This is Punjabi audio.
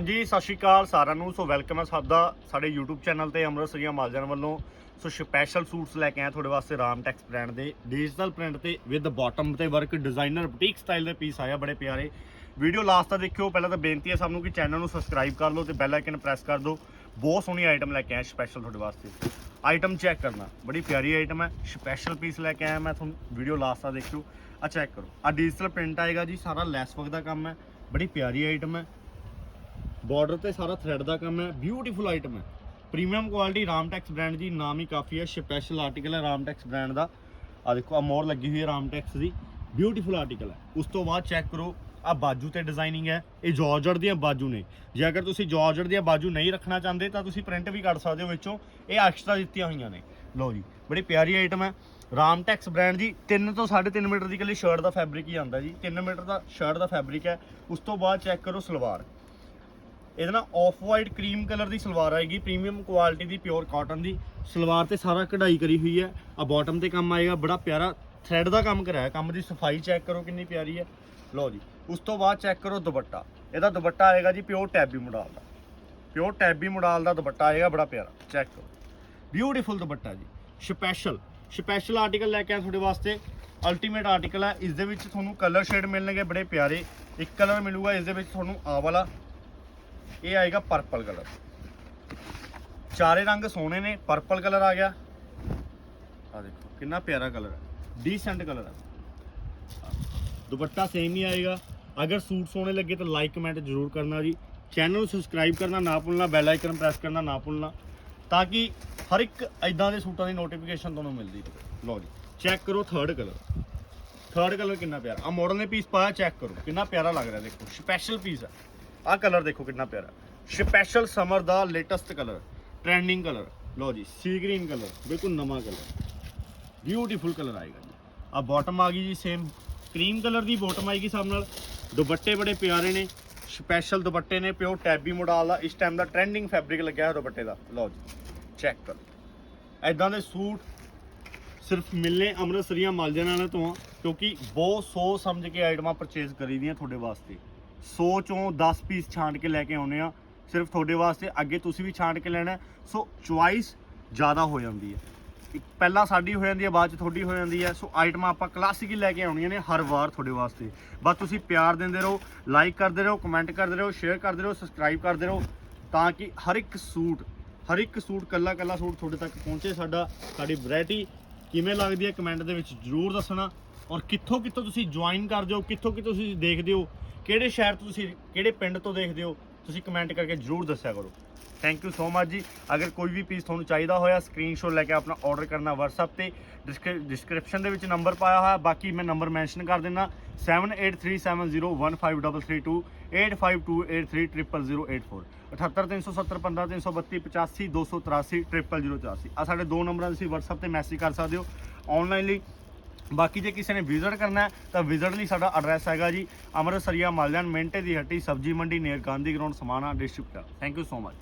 ਜੀ ਸਤਿ ਸ਼੍ਰੀ ਅਕਾਲ ਸਾਰਿਆਂ ਨੂੰ। ਸੋ ਵੈਲਕਮ ਹੈ ਸਭ ਦਾ ਸਾਡੇ YouTube ਚੈਨਲ ਤੇ ਅੰਮ੍ਰਿਤਸਰੀਆ ਮਾਲਜਨ ਵੱਲੋਂ। ਸੋ ਸਪੈਸ਼ਲ ਸੂਟਸ ਲੈ ਕੇ ਆਇਆ ਤੁਹਾਡੇ ਵਾਸਤੇ ਰਾਮ ਟੈਕਸ ਬ੍ਰਾਂਡ ਦੇ। ਡਿਜੀਟਲ ਪ੍ਰਿੰਟ ਤੇ ਵਿਦ ਬਾਟਮ ਤੇ ਵਰਕ ਡਿਜ਼ਾਈਨਰ ਬੁਟੀਕ ਸਟਾਈਲ ਦੇ ਪੀਸ ਆਇਆ ਬੜੇ ਪਿਆਰੇ। ਵੀਡੀਓ ਲਾਸਟ ਤੱਕ ਦੇਖਿਓ, ਪਹਿਲਾਂ ਤਾਂ ਬੇਨਤੀ ਹੈ ਸਭ ਨੂੰ ਕਿ ਚੈਨਲ ਨੂੰ ਸਬਸਕ੍ਰਾਈਬ ਕਰ ਲਓ ਤੇ ਬੈਲ ਆਈਕਨ ਪ੍ਰੈਸ ਕਰ ਦਿਓ। ਬਹੁਤ ਸੋਹਣੀ ਆਈਟਮ ਲੈ ਕੇ ਆਇਆ ਸਪੈਸ਼ਲ ਤੁਹਾਡੇ ਵਾਸਤੇ। ਆਈਟਮ ਚੈੱਕ ਕਰਨਾ, ਬੜੀ ਪਿਆਰੀ ਆਈਟਮ ਹੈ। ਸਪੈਸ਼ਲ ਪੀਸ ਲੈ ਕੇ ਆਇਆ ਮੈਂ ਤੁਹਾਨੂੰ ਵੀਡੀਓ ਲਾਸਟ ਤੱਕ ਦੇਖਿਓ। ਆ ਚੈੱਕ ਕਰੋ। ਆ ਡਿਜੀਟਲ ਪ੍ਰਿੰਟ ਆਏਗਾ ਜੀ, ਸਾਰਾ ਲੈਸ ਵਰਕ ਦਾ ਕੰਮ ਹੈ। ਬੜੀ ਪਿਆਰੀ ਆਈਟਮ ਹੈ। ਬਾਰਡਰ ਤੇ ਸਾਰਾ ਥ੍ਰੈਡ ਦਾ ਕੰਮ ਹੈ ਬਿਊਟੀਫੁਲ ਆਈਟਮ ਹੈ। ਪ੍ਰੀਮੀਅਮ ਕੁਆਲਿਟੀ ਰਾਮਟੈਕਸ ਬ੍ਰਾਂਡ ਦੀ ਨਾਮ ਹੀ ਕਾਫੀ ਹੈ ਸਪੈਸ਼ਲ ਆਰਟੀਕਲ ਹੈ ਰਾਮਟੈਕਸ ਬ੍ਰਾਂਡ ਦਾ। ਆ ਦੇਖੋ ਆ ਮੋਰ ਲੱਗੀ ਹੋਈ ਹੈ ਰਾਮਟੈਕਸ ਦੀ। ਬਿਊਟੀਫੁਲ ਆਰਟੀਕਲ ਹੈ। ਉਸ ਤੋਂ ਬਾਅਦ ਚੈੱਕ ਕਰੋ ਆ ਬਾਜੂ ਤੇ ਡਿਜ਼ਾਈਨਿੰਗ ਹੈ। ਇਹ ਜਾਰਜਟ ਦੀਆਂ ਬਾਜੂ ਨੇ। ਜੇ ਅਗਰ ਤੁਸੀਂ ਜਾਰਜਟ ਦੀਆਂ ਬਾਜੂ ਨਹੀਂ ਰੱਖਣਾ ਚਾਹੁੰਦੇ, ਤਾਂ ਤੁਸੀਂ ਪ੍ਰਿੰਟ ਵੀ ਕੱਢ ਸਕਦੇ ਹੋ ਵਿੱਚੋਂ। ਇਹ ਐਕਸਟਰਾ ਦਿੱਤੀਆਂ ਹੋਈਆਂ ਨੇ। ਲਓ ਜੀ, ਬੜੀ ਪਿਆਰੀ ਆਈਟਮ ਹੈ। ਰਾਮਟੈਕਸ ਬ੍ਰਾਂਡ ਜੀ 3 ਤੋਂ 3.5 ਮੀਟਰ ਦੀ ਇਕੱਲੀ ਸ਼ਰਟ ਦਾ ਫੈਬਰਿਕ ਹੀ ਆਉਂਦਾ ਜੀ। 3 ਮੀਟਰ ਦਾ ਸ਼ਰਟ ਦਾ ਫੈਬਰਿਕ ਹੈ। ਉਸ ਤੋਂ ਬਾਅਦ ਚੈੱਕ ਕਰੋ ਸਲਵਾਰ। ਇਹਦੇ ਨਾਲ ਆਫ ਵਾਈਟ ਕਰੀਮ ਕਲਰ ਦੀ ਸਲਵਾਰ ਆਏਗੀ ਪ੍ਰੀਮੀਅਮ ਕੁਆਲਿਟੀ ਦੀ ਪਿਓਰ ਕਾਟਨ ਦੀ। ਸਲਵਾਰ ਤੇ ਸਾਰਾ ਕਢਾਈ ਕਰੀ ਹੋਈ ਹੈ। ਆ ਬਾਟਮ ਤੇ ਕੰਮ ਆਏਗਾ, ਬੜਾ ਪਿਆਰਾ ਥ੍ਰੈਡ ਦਾ ਕੰਮ ਕਰਾਇਆ। ਕੰਮ ਦੀ ਸਫ਼ਾਈ ਚੈੱਕ ਕਰੋ ਕਿੰਨੀ ਪਿਆਰੀ ਹੈ। ਲਓ ਜੀ, ਉਸ ਤੋਂ ਬਾਅਦ ਚੈੱਕ ਕਰੋ ਦੁਪੱਟਾ। ਇਹਦਾ ਦੁਪੱਟਾ ਆਏਗਾ ਜੀ ਪਿਓਰ ਟੈਬੀ ਮੋਡਲ ਦਾ। ਪਿਓਰ ਟੈਬੀ ਮੋਡਲ ਦਾ ਦੁਪੱਟਾ ਆਏਗਾ, ਬੜਾ ਪਿਆਰਾ। ਚੈੱਕ ਕਰੋ। ਬਿਊਟੀਫੁਲ ਦੁਪੱਟਾ ਜੀ। ਸਪੈਸ਼ਲ ਸਪੈਸ਼ਲ ਆਰਟੀਕਲ ਲੈ ਕੇ ਆਇਆ ਤੁਹਾਡੇ ਵਾਸਤੇ। ਅਲਟੀਮੇਟ ਆਰਟੀਕਲ ਹੈ। ਇਸ ਦੇ ਵਿੱਚ ਤੁਹਾਨੂੰ ਕਲਰ ਸ਼ੇਡ ਮਿਲਣਗੇ, ਬੜੇ ਪਿਆਰੇ। ਇੱਕ ਕਲਰ ਮਿਲੂਗਾ, ਇਸ ਦੇ ਵਿੱਚ ਤੁਹਾਨੂੰ ਆ ਵਾਲਾ। ਇਹ ਆਏਗਾ ਪਰਪਲ ਕਲਰ ਚਾਰੇ ਰੰਗ ਸੋਹਣੇ ਨੇ ਪਰਪਲ ਕਲਰ ਆ ਗਿਆ। ਆ ਦੇਖੋ, ਕਿੰਨਾ ਪਿਆਰਾ ਕਲਰ ਹੈ ਡੀਸੈਂਟ ਕਲਰ ਹੈ ਦੁਪੱਟਾ ਸੇਮ ਹੀ ਆਏਗਾ। ਅਗਰ ਸੂਟ ਸੋਹਣੇ ਲੱਗੇ ਤਾਂ ਲਾਈਕ ਕਮੈਂਟ ਜ਼ਰੂਰ ਕਰਨਾ ਜੀ। ਚੈਨਲ ਨੂੰ ਸਬਸਕ੍ਰਾਈਬ ਕਰਨਾ, ਨਾ ਭੁੱਲਣਾ ਬੈਲ ਆਈਕਨ ਪ੍ਰੈਸ ਕਰਨਾ, ਨਾ ਭੁੱਲਣਾ, ਤਾਂ ਕਿ ਹਰ ਇੱਕ ਐਦਾਂ ਦੇ ਸੂਟਾਂ ਦੀ ਨੋਟੀਫਿਕੇਸ਼ਨ ਤੁਹਾਨੂੰ ਮਿਲਦੀ ਲਓ ਜੀ ਚੈੱਕ ਕਰੋ ਥਰਡ ਕਲਰ ਥਰਡ ਕਲਰ ਕਿੰਨਾ ਪਿਆਰਾ। ਆ ਮਾਡਲ ਨੇ ਪੀਸ ਪਾਇਆ ਚੈੱਕ ਕਰੋ। ਕਿੰਨਾ ਪਿਆਰਾ ਲੱਗ ਰਿਹਾ, ਦੇਖੋ ਸਪੈਸ਼ਲ ਪੀਸ ਹੈ ਆਹ ਕਲਰ ਦੇਖੋ ਕਿੰਨਾ ਪਿਆਰਾ। ਸਪੈਸ਼ਲ ਸਮਰ ਦਾ ਲੇਟੈਸਟ ਕਲਰ ਟ੍ਰੈਂਡਿੰਗ ਕਲਰ। ਲਓ ਜੀ ਸੀ ਗ੍ਰੀਨ ਕਲਰ, ਬਿਲਕੁਲ ਨਵਾਂ ਕਲਰ। ਬਿਊਟੀਫੁਲ ਕਲਰ ਆਏਗਾ ਜੀ। ਆ ਬਾਟਮ ਆ ਗਈ ਜੀ ਸੇਮ ਕਰੀਮ ਕਲਰ ਦੀ ਬਾਟਮ ਆਏਗੀ ਸਭ ਨਾਲ। ਦੁਪੱਟੇ ਬੜੇ ਪਿਆਰੇ ਨੇ ਸਪੈਸ਼ਲ ਦੁਪੱਟੇ ਨੇ ਪਿਓ ਟੈਬੀ ਮੋਡਲ ਦਾ ਇਸ ਟਾਈਮ ਦਾ ਟ੍ਰੈਂਡਿੰਗ ਫੈਬਰਿਕ ਲੱਗਿਆ ਹੋਇਆ ਦੁਪੱਟੇ ਦਾ। ਲਓ ਜੀ ਚੈੱਕ ਕਰੋ। ਐਦਾਂ ਦੇ ਸੂਟ ਸਿਰਫ ਮਿਲਨੇ ਅੰਮ੍ਰਿਤਸਰੀਆਂ ਮਾਲਜਨਾਂ ਤੋਂ ਕਿਉਂਕਿ ਬਹੁਤ ਸੋਚ ਸਮਝ ਕੇ ਆਈਟਮਾਂ ਪਰਚੇਜ਼ ਕਰੀਦੀਆਂ ਤੁਹਾਡੇ ਵਾਸਤੇ। 100 ਚੋਂ 10 ਪੀਸ ਛਾਂਟ ਕੇ ਲੈ ਕੇ ਆਉਨੇ ਆ। ਸਿਰਫ ਤੁਹਾਡੇ ਵਾਸਤੇ, ਅੱਗੇ ਤੁਸੀਂ ਵੀ ਛਾਂਟ ਕੇ ਲੈਣਾ ਸੋ ਚੁਆਇਸ ਜ਼ਿਆਦਾ ਹੋ ਜਾਂਦੀ ਹੈ। ਪਹਿਲਾਂ ਸਾਡੀ ਹੋ ਜਾਂਦੀ ਹੈ, ਬਾਅਦ ਚ ਤੁਹਾਡੀ ਹੋ ਜਾਂਦੀ ਹੈ। ਸੋ ਆਈਟਮਾਂ ਆਪਾਂ ਕਲਾਸਿਕ ਹੀ ਲੈ ਕੇ ਆਉਣੀਆਂ ਨੇ ਹਰ ਵਾਰ ਤੁਹਾਡੇ ਵਾਸਤੇ। ਬਸ ਤੁਸੀਂ ਪਿਆਰ ਦਿੰਦੇ ਰਹੋ ਲਾਈਕ ਕਰਦੇ ਰਹੋ ਕਮੈਂਟ ਕਰਦੇ ਰਹੋ ਸ਼ੇਅਰ ਕਰਦੇ ਰਹੋ ਸਬਸਕ੍ਰਾਈਬ ਕਰਦੇ ਰਹੋ ਤਾਂ ਕਿ ਹਰ ਇੱਕ ਸੂਟ, ਹਰ ਇੱਕ ਸੂਟ ਕੱਲਾ ਕੱਲਾ ਸੂਟ ਤੁਹਾਡੇ ਤੱਕ ਪਹੁੰਚੇ ਸਾਡਾ, ਸਾਡੀ ਵੈਰਾਈਟੀ ਕਿਵੇਂ ਲੱਗਦੀ ਹੈ ਕਮੈਂਟ ਦੇ ਵਿੱਚ ਜਰੂਰ ਦੱਸਣਾ। ਔਰ ਕਿੱਥੋਂ ਕਿੱਥੋਂ ਤੁਸੀਂ ਜੁਆਇਨ ਕਰਦੇ ਹੋ ਕਿੱਥੋਂ ਕਿੱਥੋਂ ਤੁਸੀਂ ਦੇਖਦੇ ਹੋ, ਕਿਹੜੇ ਸ਼ਹਿਰ ਤੋਂ ਤੁਸੀਂ, ਕਿਹੜੇ ਪਿੰਡ ਤੋਂ ਦੇਖਦੇ ਹੋ ਤੁਸੀਂ ਕਮੈਂਟ ਕਰਕੇ ਜਰੂਰ ਦੱਸਿਆ ਕਰੋ। ਥੈਂਕ ਯੂ ਸੋ ਮਚ ਜੀ। ਅਗਰ ਕੋਈ ਵੀ ਪੀਸ ਤੁਹਾਨੂੰ ਚਾਹੀਦਾ ਹੋਇਆ ਸਕਰੀਨਸ਼ਾਟ ਲੈ ਕੇ ਆਪਣਾ ਆਰਡਰ ਕਰਨਾ WhatsApp ਤੇ ਡਿਸਕ੍ਰਿਪਸ਼ਨ ਦੇ ਵਿੱਚ ਨੰਬਰ ਪਾਇਆ ਹੋਇਆ, ਬਾਕੀ ਮੈਂ ਨੰਬਰ ਮੈਂਸ਼ਨ ਕਰ ਦਿੰਦਾ। 7837015332 8528300084 78370 ਆ ਸਾਡੇ ਦੋ ਨੰਬਰਾਂ ਤੁਸੀਂ WhatsApp ਤੇ ਮੈਸੇਜ ਕਰ ਸਕਦੇ ਹੋ। ਆਨਲਾਈਨ ਲਈ ਬਾਕੀ ਜੇ ਕਿਸੇ ਨੇ ਵਿਜ਼ਿਟ ਕਰਨਾ ਤਾਂ ਵਿਜ਼ਿਟ ਲਈ ਸਾਡਾ ਐਡਰੈਸ ਹੈਗਾ ਜੀ ਅੰਮ੍ਰਿਤਸਰੀਆ ਮਾਲਜਾਨ ਮਿੰਟੇ ਦੀ ਹੱਟੀ, ਸਬਜੀ ਮੰਡੀ, near Gandhi ground Samana district thank you so much